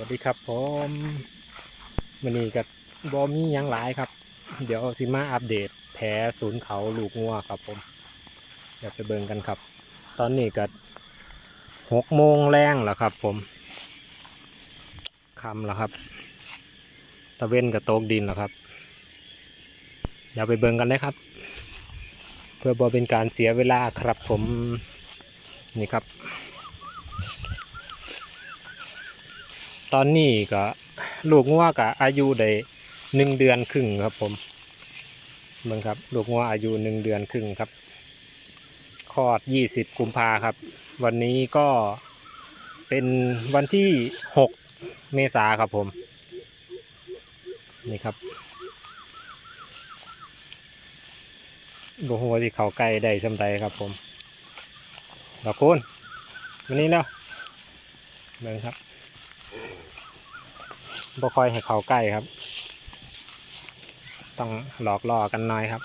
วัสดีครับผมวันนี้กับบอมีหยังหลายครับ เดี๋ยวสิมาอัปเดตแผลศูนย์เขาลูกงัวครับผมเดี๋ยวไปเบิ่งกันครับ ตอนนี้ก็หกโมงแรงแล้วครับ ผมคำแล้วครับ ตะเว้นกับโต๊กดินแล้วครับ เดี๋ยวไปเบิ่งกันเลยครับ เพื่อบอเป็นการเสียเวลาครับผมนี่ครับ ตอนนี้ก็ลูกงัวกับอายุได้หนึ่งเดือนครึ่งครับผมเบิ่งครับลูกงัวอายุหนึ่งเดือนครึ่งครับคลอดยี่สิบกุมภาครับ วันนี้ก็เป็นวันที่หกเมษาครับผม นี่ครับบหัวที่เขาใกล้ได้สำใดครับผมดอกคุณวันนี้เนาะเบิ่งครับ บ่ค่อยให้เขาใกล้ครับ ต้องหลอกล่อกันหน่อยครับ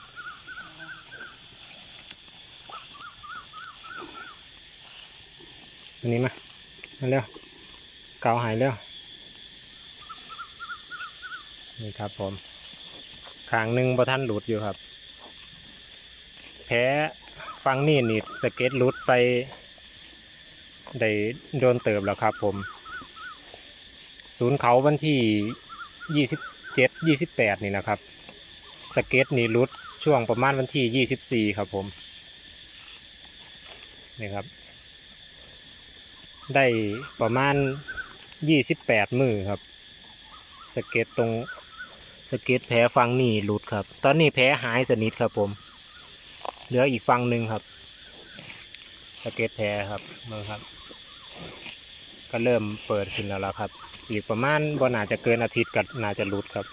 อันนี้มามาเร็วเกาหายเร็วนี่ครับผมขางหนึ่งประทันหลุดอยู่ครับ แพ้ฟังนี่นี่สเก็ตหลุดไป ได้โดนเติบแล้วครับผม ศูนย์เขาวันที่ยี่สิบเจ็ดยี่สิบแปดนี่นะครับ สเก็ตนี่รุดช่วงประมาณวันที่ยี่สิบสี่ครับผม นี่ครับ ได้ประมาณยี่สิบแปดมือครับ สเก็ตตรงสเก็ตแผลฟังนี่หลุดครับ ตอนนี้แผลหายสนิทครับผม เหลืออีกฟังหนึ่งครับ สเก็ตแผลครับมือครับ ก็เริ่มเปิดขึ้นแล้วล่ะครับ อีกประมาณบ่น่าจะเกินอาทิตย์กับน่าจะหลุดครับ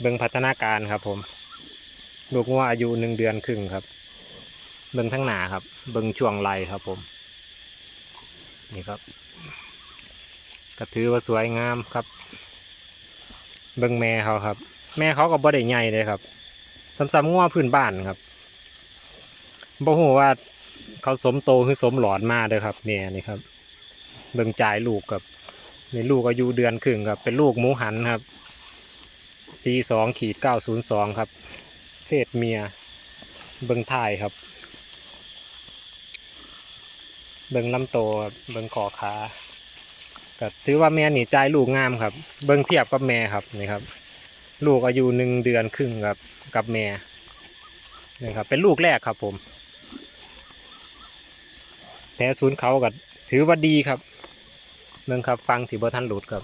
เบิ่งพัฒนาการครับ ผมลูกงัวอายุหนึ่งเดือนครึ่งครับ เบิ่งทั้งหนาครับ เบิ่งช่วงไหลครับผม นี่ครับก็ถือว่าสวยงามครับ เบิ่งแม่เขาครับ แม่เขาก็บ่ได้ใหญ่เลยครับซ้ำๆงัวพื้นบ้านครับบ่ฮู้ว่าเขาสมโตหรือสมหลอดมาเด้อครับแม่นี่ครับ เบิ่งจ่ายลูกกับในลูกอายุเดือนครึ่งครับ เป็นลูกหมูหันครับ C สองขีดเก้าศูนย์สองครับ เพศเมีย เบิ่งท้ายครับ เบิ่งลำโตครับเบิ่งคอขาก็ถือว่าแม่นี่จ่ายลูกงามครับ เบิ่งเทียบกับแม่ครับนี่ครับ ลูกอายุหนึ่งเดือนครึ่งครับกับแม่นี่ครับ เป็นลูกแรกครับผมแผลศูนย์เขากับถือว่าดีครับ เมืองครับฟังที่บ่ท่านหลุดครับ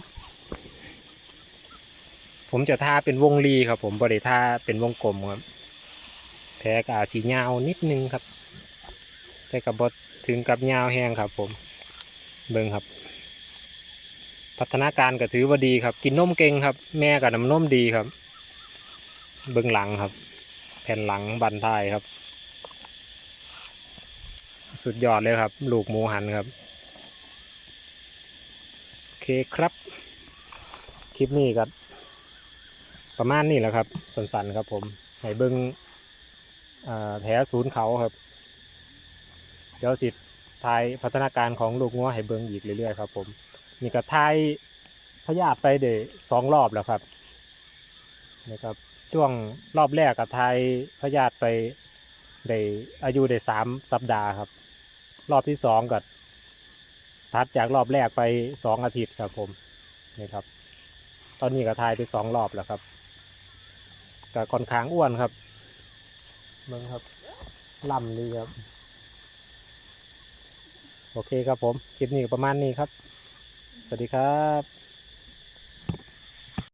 ผมจะท่าเป็นวงรีครับ ผมบริท่าเป็นวงกลมครับแผลกอาจสียาวนิดนึงครับ แต่กับบดถึงกับยาวแห้งครับ ผมเบิ่งครับ พัฒนาการก็ถือว่าดีครับ กินนมเก่งครับ แม่กับน้ำนมดีครับ เบิ่งหลังครับ แผ่นหลังบันทายครับ สุดยอดเลยครับ ลูกหมูหันครับ เคครับ คลิปนี้ก็ประมาณนี้แหละครับ สันๆครับผมให้เบิ้งแผลศูนย์เขาครับ เดี๋ยวสิทายพัฒนาการของลูกงัวให้เบิ้งอีกเรื่อยๆครับ ผมนี่ก็ทายพยาธิไปเดยสองรอบแล้วครับนะครับช่วงรอบแรกกับทายพยาธิไปได้อายุได้สามสัปดาห์ครับ รอบที่สองกับ ทัดจากรอบแรกไปสองอาทิตย์ครับผมนี่ครับ ตอนนี้ก็ทายไปสองรอบแล้วครับก็ค่อนข้างอ้วนครับมึงครับล่ำดีครับ โอเคครับผม คลิปนี้ประมาณนี้ครับ สวัสดีครับ